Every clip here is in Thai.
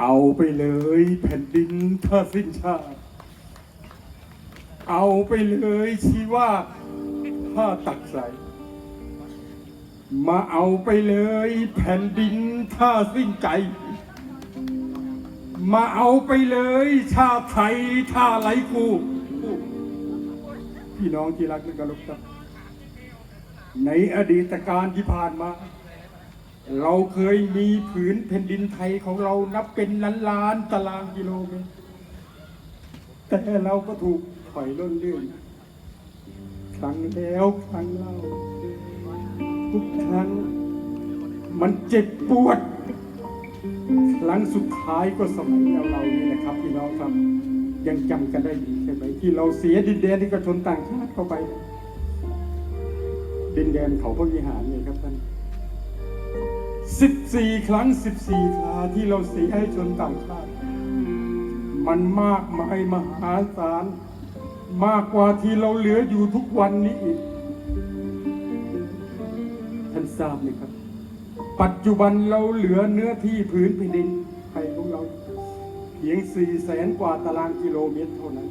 เอาไปเลยแผ่นดินถ้าสิ้นชาติ เอาไปเลยชีว่าถ้าตักใส มาเอาไปเลยแผ่นดินถ้าสิ้นใจ มาเอาไปเลยชาติไทยถ้าไหลกูพี่น้องที่รักและเคารพครับ ในอดีตการที่ผ่านมา เราเคยมีผืนแผ่นดินไทยของเรานับเป็นล้านล้านตารางกิโลเมตร แต่เราก็ถูกถอยล่นเลื่อนครั้งแล้วครั้งเล่าทุกครั้งมันเจ็บปวด ครั้งสุดท้ายก็สมัยเราเรานี่แหละครับพี่น้องครับ ยังจำกันได้ดีใช่ไหมที่เราเสียดินแดนที่กระชนต่างชาติเข้าไป ดินแดนเขาพระวิหารเนี่ยครับท่าน 14 ครั้ง 14 คราที่เราเสียให้ชนต่างชาติ มันมากมายมหาศาล มากกว่าที่เราเหลืออยู่ทุกวันนี้อีก ท่านทราบไหมครับ ปัจจุบันเราเหลือเนื้อที่พื้นแผ่นดินไทยของเรา เพียง4แสนกว่าตารางกิโลเมตรเท่านั้น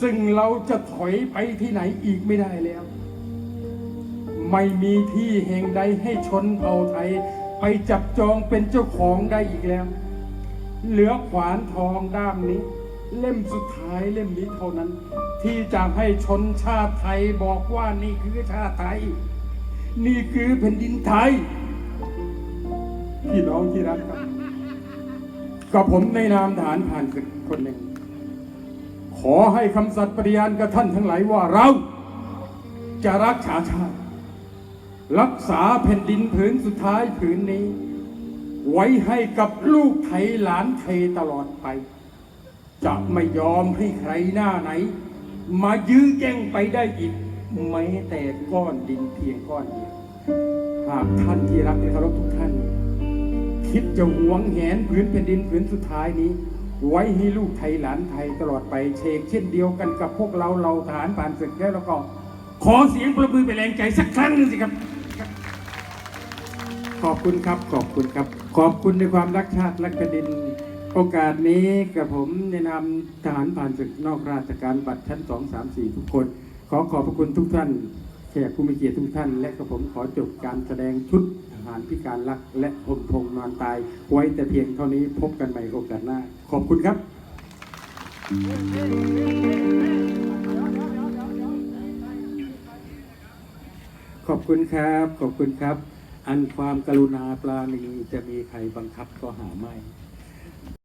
ซึ่งเราจะถอยไปที่ไหนอีกไม่ได้แล้ว ไม่มีที่แห่งใดให้ชนเผ่าไทย ไปจับจองเป็นเจ้าของได้อีกแล้ว เหลือขวานทองด้ามนี้ เล่มสุดท้ายเล่มนี้เท่านั้น ที่จะให้ชนชาติไทยบอกว่านี่คือชาติไทย นี่คือแผ่นดินไทยพี่น้องที่รักครับกับผมในนามฐานผ่านศึกคนหนึ่ง ขอให้คำสัตย์ปฏิญาณกับท่านทั้งหลายว่าเราจะรักษาชาติ รักษาแผ่นดินผืนสุดท้ายผืนนี้ ไว้ให้กับลูกไทยหลานไทยตลอดไป จะไม่ยอมให้ใครหน้าไหน มายื้อแย่งไปได้อีกแม้แต่ก้อนดินเพียงก้อนเดียวหากท่านที่รักและเคารพทุกท่าน คิดจะหวงแหนผืนแผ่นดินผืนสุดท้ายนี้ ไว้ให้ลูกไทยหลานไทยตลอดไปเชกเช่นเดียวกันกับพวกเราเราทหารผ่านศึกแล้วแล้วก็ขอเสียงประมือเป็นแรงใจสักครั้งหนึงสิครับ ขอบคุณครับขอบคุณครับ ขอบคุณในความรักชาติและกระดิน โอกาสนี้กับผมในนามทหารผ่านศึกนอกราชการบัตรชั้น 2 3 4 ทุกคน ขอขอบพระคุณทุกท่านแขกผู้มีเกียรติทุกท่าน และกับผมขอจบการแสดงชุดทหารพิการรักและอมพงนอนตาย ไว้แต่เพียงเท่านี้พบกันใหม่โอกาสหน้า ขอบคุณครับขอบคุณครับ ขอบคุณครับ อันความกรุณาปราณีจะมีใครบังคับก็หาไม่